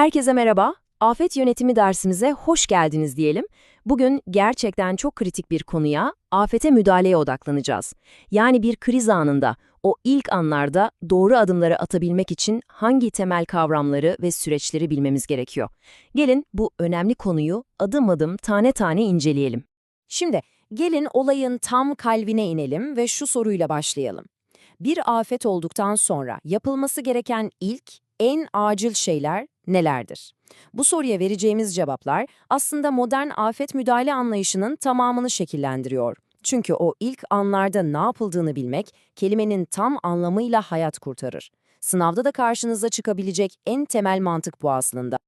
Herkese merhaba. Afet yönetimi dersimize hoş geldiniz diyelim. Bugün gerçekten çok kritik bir konuya, afete müdahaleye odaklanacağız. Yani bir kriz anında, o ilk anlarda doğru adımları atabilmek için hangi temel kavramları ve süreçleri bilmemiz gerekiyor. Gelin bu önemli konuyu adım adım tane tane inceleyelim. Şimdi gelin olayın tam kalbine inelim ve şu soruyla başlayalım. Bir afet olduktan sonra yapılması gereken ilk, en acil şeyler nelerdir? Bu soruya vereceğimiz cevaplar aslında modern afet müdahale anlayışının tamamını şekillendiriyor. Çünkü o ilk anlarda ne yapıldığını bilmek, kelimenin tam anlamıyla hayat kurtarır. Sınavda da karşınıza çıkabilecek en temel mantık bu aslında.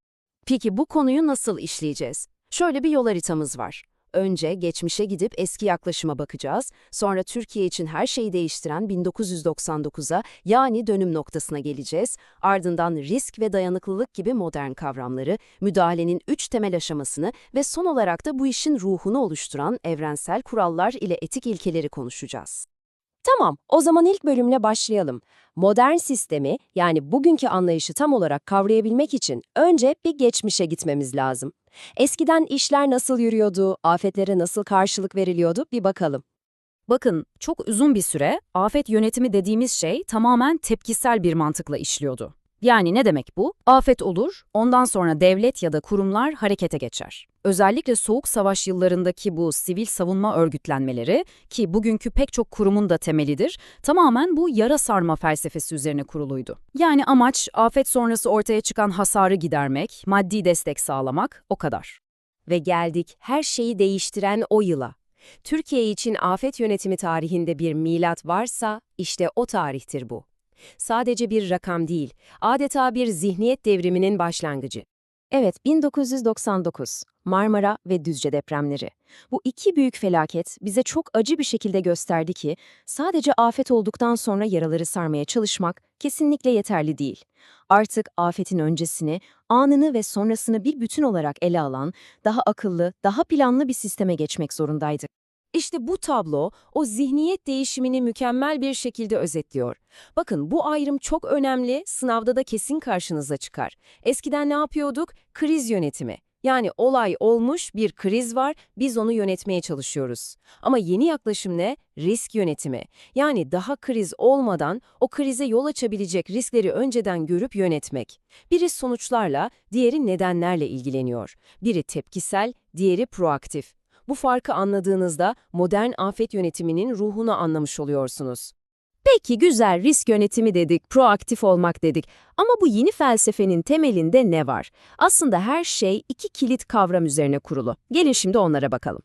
Peki bu konuyu nasıl işleyeceğiz? Şöyle bir yol haritamız var. Önce geçmişe gidip eski yaklaşıma bakacağız. Sonra Türkiye için her şeyi değiştiren 1999'a yani dönüm noktasına geleceğiz. Ardından risk ve dayanıklılık gibi modern kavramları, müdahalenin üç temel aşamasını ve son olarak da bu işin ruhunu oluşturan evrensel kurallar ile etik ilkeleri konuşacağız. Tamam, o zaman ilk bölümle başlayalım. Modern sistemi, yani bugünkü anlayışı tam olarak kavrayabilmek için önce bir geçmişe gitmemiz lazım. Eskiden işler nasıl yürüyordu, afetlere nasıl karşılık veriliyordu bir bakalım. Bakın, çok uzun bir süre afet yönetimi dediğimiz şey tamamen tepkisel bir mantıkla işliyordu. Yani ne demek bu? Afet olur, ondan sonra devlet ya da kurumlar harekete geçer. Özellikle Soğuk Savaş yıllarındaki bu sivil savunma örgütlenmeleri, ki bugünkü pek çok kurumun da temelidir, tamamen bu yara sarma felsefesi üzerine kuruluydu. Yani amaç, afet sonrası ortaya çıkan hasarı gidermek, maddi destek sağlamak, o kadar. Ve geldik her şeyi değiştiren o yıla. Türkiye için afet yönetimi tarihinde bir milat varsa işte o tarihtir bu. Sadece bir rakam değil, adeta bir zihniyet devriminin başlangıcı. Evet, 1999, Marmara ve Düzce depremleri. Bu iki büyük felaket bize çok acı bir şekilde gösterdi ki, sadece afet olduktan sonra yaraları sarmaya çalışmak kesinlikle yeterli değil. Artık afetin öncesini, anını ve sonrasını bir bütün olarak ele alan, daha akıllı, daha planlı bir sisteme geçmek zorundaydık. İşte bu tablo o zihniyet değişimini mükemmel bir şekilde özetliyor. Bakın bu ayrım çok önemli, sınavda da kesin karşınıza çıkar. Eskiden ne yapıyorduk? Kriz yönetimi. Yani olay olmuş, bir kriz var, biz onu yönetmeye çalışıyoruz. Ama yeni yaklaşım ne? Risk yönetimi. Yani daha kriz olmadan o krize yol açabilecek riskleri önceden görüp yönetmek. Biri sonuçlarla, diğeri nedenlerle ilgileniyor. Biri tepkisel, diğeri proaktif. Bu farkı anladığınızda modern afet yönetiminin ruhunu anlamış oluyorsunuz. Peki güzel risk yönetimi dedik, proaktif olmak dedik ama bu yeni felsefenin temelinde ne var? Aslında her şey iki kilit kavram üzerine kurulu. Gelin şimdi onlara bakalım.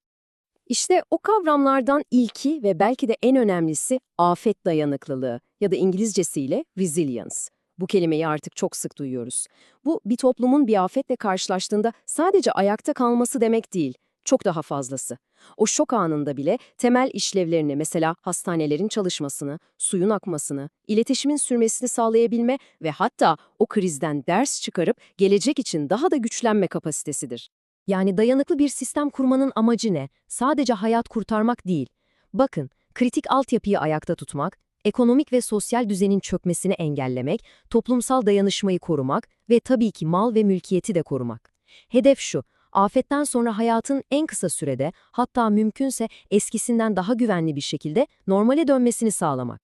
İşte o kavramlardan ilki ve belki de en önemlisi afet dayanıklılığı ya da İngilizcesiyle resilience. Bu kelimeyi artık çok sık duyuyoruz. Bu bir toplumun bir afetle karşılaştığında sadece ayakta kalması demek değil çok daha fazlası. O şok anında bile temel işlevlerini mesela hastanelerin çalışmasını, suyun akmasını, iletişimin sürmesini sağlayabilme ve hatta o krizden ders çıkarıp gelecek için daha da güçlenme kapasitesidir. Yani dayanıklı bir sistem kurmanın amacı ne? Sadece hayat kurtarmak değil. Bakın, kritik altyapıyı ayakta tutmak, ekonomik ve sosyal düzenin çökmesini engellemek, toplumsal dayanışmayı korumak ve tabii ki mal ve mülkiyeti de korumak. Hedef şu, afetten sonra hayatın en kısa sürede hatta mümkünse eskisinden daha güvenli bir şekilde normale dönmesini sağlamak.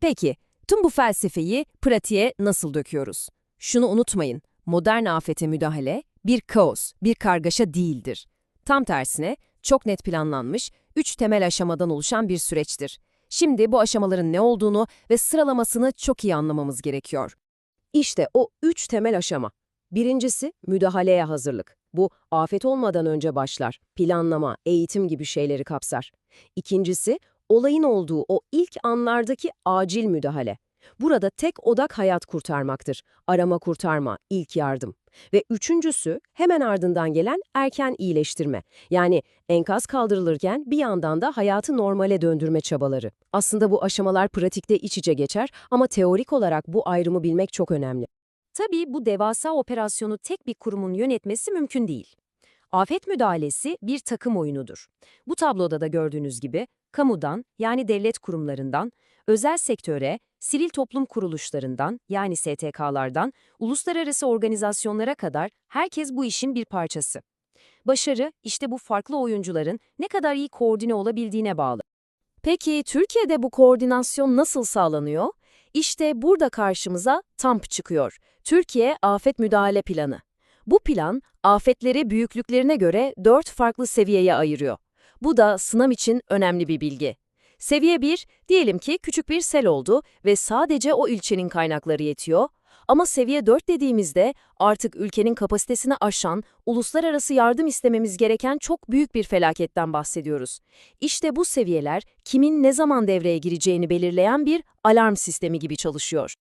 Peki, tüm bu felsefeyi pratiğe nasıl döküyoruz? Şunu unutmayın, modern afete müdahale bir kaos, bir kargaşa değildir. Tam tersine çok net planlanmış, üç temel aşamadan oluşan bir süreçtir. Şimdi bu aşamaların ne olduğunu ve sıralamasını çok iyi anlamamız gerekiyor. İşte o üç temel aşama. Birincisi müdahaleye hazırlık. Bu afet olmadan önce başlar. Planlama, eğitim gibi şeyleri kapsar. İkincisi, olayın olduğu o ilk anlardaki acil müdahale. Burada tek odak hayat kurtarmaktır. Arama kurtarma, ilk yardım. Ve üçüncüsü hemen ardından gelen erken iyileştirme. Yani enkaz kaldırılırken bir yandan da hayatı normale döndürme çabaları. Aslında bu aşamalar pratikte iç içe geçer ama teorik olarak bu ayrımı bilmek çok önemli. Tabii bu devasa operasyonu tek bir kurumun yönetmesi mümkün değil. Afet müdahalesi bir takım oyunudur. Bu tabloda da gördüğünüz gibi kamudan yani devlet kurumlarından, özel sektöre, sivil toplum kuruluşlarından yani STK'lardan, uluslararası organizasyonlara kadar herkes bu işin bir parçası. Başarı işte bu farklı oyuncuların ne kadar iyi koordine olabildiğine bağlı. Peki Türkiye'de bu koordinasyon nasıl sağlanıyor? İşte burada karşımıza TAMP çıkıyor. Türkiye Afet Müdahale Planı. Bu plan, afetleri büyüklüklerine göre dört farklı seviyeye ayırıyor. Bu da sınam için önemli bir bilgi. Seviye 1, diyelim ki küçük bir sel oldu ve sadece o ilçenin kaynakları yetiyor. Ama seviye 4 dediğimizde artık ülkenin kapasitesini aşan, uluslararası yardım istememiz gereken çok büyük bir felaketten bahsediyoruz. İşte bu seviyeler kimin ne zaman devreye gireceğini belirleyen bir alarm sistemi gibi çalışıyor.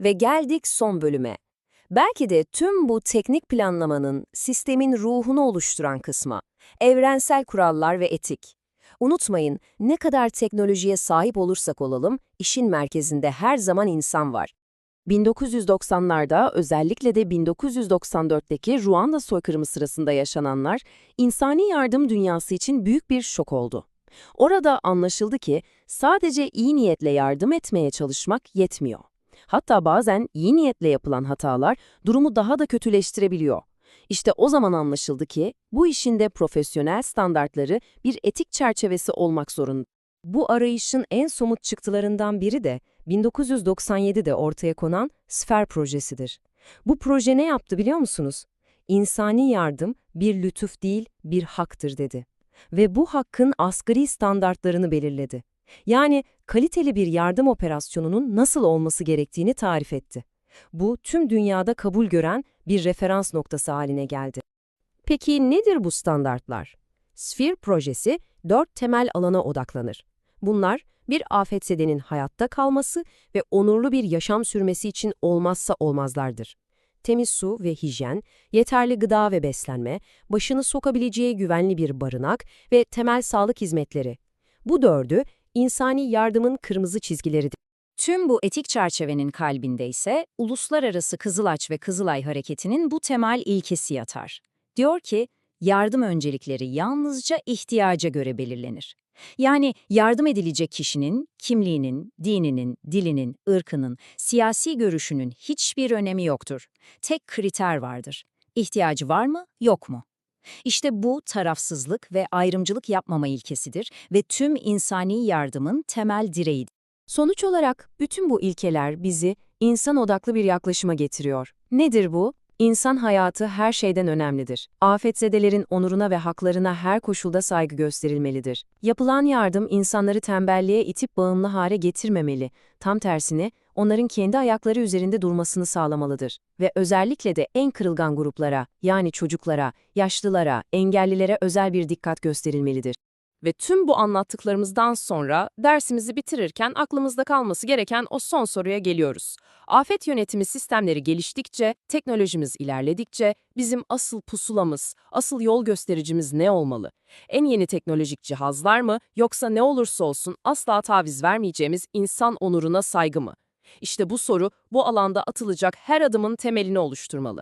Ve geldik son bölüme. Belki de tüm bu teknik planlamanın sistemin ruhunu oluşturan kısma, evrensel kurallar ve etik. Unutmayın, ne kadar teknolojiye sahip olursak olalım, işin merkezinde her zaman insan var. 1990'larda özellikle de 1994'teki Ruanda soykırımı sırasında yaşananlar insani yardım dünyası için büyük bir şok oldu. Orada anlaşıldı ki sadece iyi niyetle yardım etmeye çalışmak yetmiyor. Hatta bazen iyi niyetle yapılan hatalar durumu daha da kötüleştirebiliyor. İşte o zaman anlaşıldı ki bu işin de profesyonel standartları bir etik çerçevesi olmak zorunda. Bu arayışın en somut çıktılarından biri de 1997'de ortaya konan Sfer projesidir. Bu proje ne yaptı biliyor musunuz? İnsani yardım bir lütuf değil, bir haktır dedi. Ve bu hakkın asgari standartlarını belirledi. Yani kaliteli bir yardım operasyonunun nasıl olması gerektiğini tarif etti. Bu tüm dünyada kabul gören bir referans noktası haline geldi. Peki nedir bu standartlar? Sphere projesi dört temel alana odaklanır. Bunlar bir afetzedenin hayatta kalması ve onurlu bir yaşam sürmesi için olmazsa olmazlardır. Temiz su ve hijyen, yeterli gıda ve beslenme, başını sokabileceği güvenli bir barınak ve temel sağlık hizmetleri. Bu dördü insani yardımın kırmızı çizgileridir. Tüm bu etik çerçevenin kalbinde ise Uluslararası Kızılaç ve Kızılay Hareketi'nin bu temel ilkesi yatar. Diyor ki, yardım öncelikleri yalnızca ihtiyaca göre belirlenir. Yani yardım edilecek kişinin, kimliğinin, dininin, dilinin, ırkının, siyasi görüşünün hiçbir önemi yoktur. Tek kriter vardır. İhtiyacı var mı, yok mu? İşte bu tarafsızlık ve ayrımcılık yapmama ilkesidir ve tüm insani yardımın temel direğidir. Sonuç olarak bütün bu ilkeler bizi insan odaklı bir yaklaşıma getiriyor. Nedir bu? İnsan hayatı her şeyden önemlidir. Afetzedelerin onuruna ve haklarına her koşulda saygı gösterilmelidir. Yapılan yardım insanları tembelliğe itip bağımlı hale getirmemeli. Tam tersine onların kendi ayakları üzerinde durmasını sağlamalıdır. Ve özellikle de en kırılgan gruplara, yani çocuklara, yaşlılara, engellilere özel bir dikkat gösterilmelidir. Ve tüm bu anlattıklarımızdan sonra dersimizi bitirirken aklımızda kalması gereken o son soruya geliyoruz. Afet yönetimi sistemleri geliştikçe, teknolojimiz ilerledikçe bizim asıl pusulamız, asıl yol göstericimiz ne olmalı? En yeni teknolojik cihazlar mı yoksa ne olursa olsun asla taviz vermeyeceğimiz insan onuruna saygı mı? İşte bu soru bu alanda atılacak her adımın temelini oluşturmalı.